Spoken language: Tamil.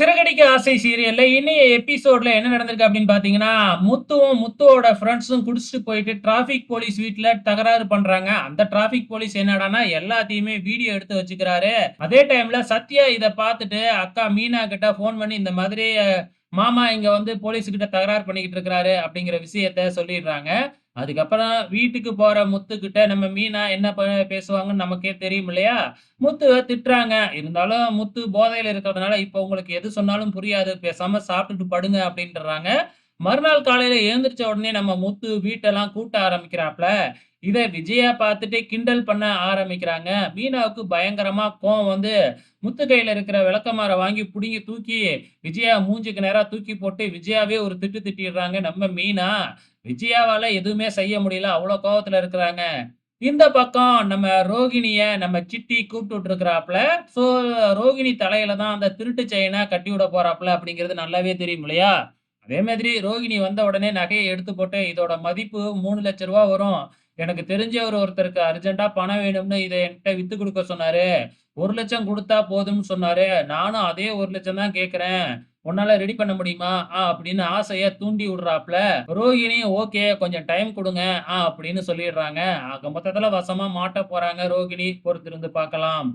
சிறகடிக்க ஆசை சீரியல்ல இன்னைய எபிசோட்ல என்ன நடந்திருக்கு அப்படின்னு பாத்தீங்கன்னா முத்துவும் முத்துவோட ஃப்ரெண்ட்ஸும் குடிச்சிட்டு போயிட்டு டிராபிக் போலீஸ் வீட்டுல தகராறு பண்றாங்க. அந்த டிராபிக் போலீஸ் என்னடான்னா எல்லாத்தையுமே வீடியோ எடுத்து வச்சுக்கிறாரு. அதே டைம்ல சத்யா இதை பார்த்துட்டு அக்கா மீனா கிட்ட ஃபோன் பண்ணி இந்த மாதிரி மாமா இங்க வந்து போலீஸ் கிட்ட தகராறு பண்ணிக்கிட்டு இருக்கிறாரு அப்படிங்கிற விஷயத்த சொல்லிடுறாங்க. அதுக்கப்புறம் வீட்டுக்கு போற முத்து கிட்ட நம்ம மீனா என்ன ப- பேசுவாங்கன்னு நமக்கே தெரியும் இல்லையா முத்து திட்டுறாங்க. இருந்தாலும் முத்து போதையில இருக்கிறதுனால இப்ப உங்களுக்கு எது சொன்னாலும் புரியாது. பேசாம சாப்பிட்டுட்டு படுங்க அப்படின்றாங்க. மறுநாள் காலையில எழுந்திரிச்ச உடனே நம்ம முத்து வீட்டெல்லாம் கூட்ட ஆரம்பிக்கிறாப்ல. இதை விஜயா பார்த்துட்டு கிண்டல் பண்ண ஆரம்பிக்கிறாங்க. மீனாவுக்கு பயங்கரமா கோவம் வந்து முத்து கையில இருக்கிற விளக்கமார வாங்கி பிடுங்கி தூக்கி விஜயா மூஞ்சுக்கு நேரா தூக்கி போட்டு விஜயாவே ஒரு திட்டு திட்டிடுறாங்க. நம்ம மீனா விஜயாவால எதுவுமே செய்ய முடியல. அவ்வளவு கோவத்துல இருக்கிறாங்க. இந்த பக்கம் நம்ம ரோகிணிய நம்ம சிட்டி கூப்பிட்டு இருக்கிறாப்ல ஸோ ரோகிணி தலையில தான் அந்த திருட்டு செயினை கட்டி விட போறாப்ல அப்படிங்கிறது நல்லாவே தெரியும் இல்லையா? அதே மாதிரி ரோகிணி வந்த உடனே நகையை எடுத்து போட்டு இதோட மதிப்பு மூணு லட்ச ரூபா வரும். எனக்கு தெரிஞ்சவர் ஒருத்தருக்கு அர்ஜென்ட்டா பணம் வேணும்னு இதை என்கிட்ட வித்து கொடுக்க சொன்னாரு. ஒரு லட்சம் கொடுத்தா போதும்னு சொன்னாரு. நானும் அதே ஒரு லட்சம் தான் கேட்கிறேன். உன்னால ரெடி பண்ண முடியுமா? ஆ அப்படின்னு ஆசைய தூண்டி விடுறாப்ல ரோகிணி ஓகே கொஞ்சம் டைம் கொடுங்க. ஆ அப்படின்னு சொல்லிடுறாங்க. ஆக மொத்தத்துல வசமா மாட்ட போறாங்க ரோகிணி. பொறுத்திருந்து பார்க்கலாம்.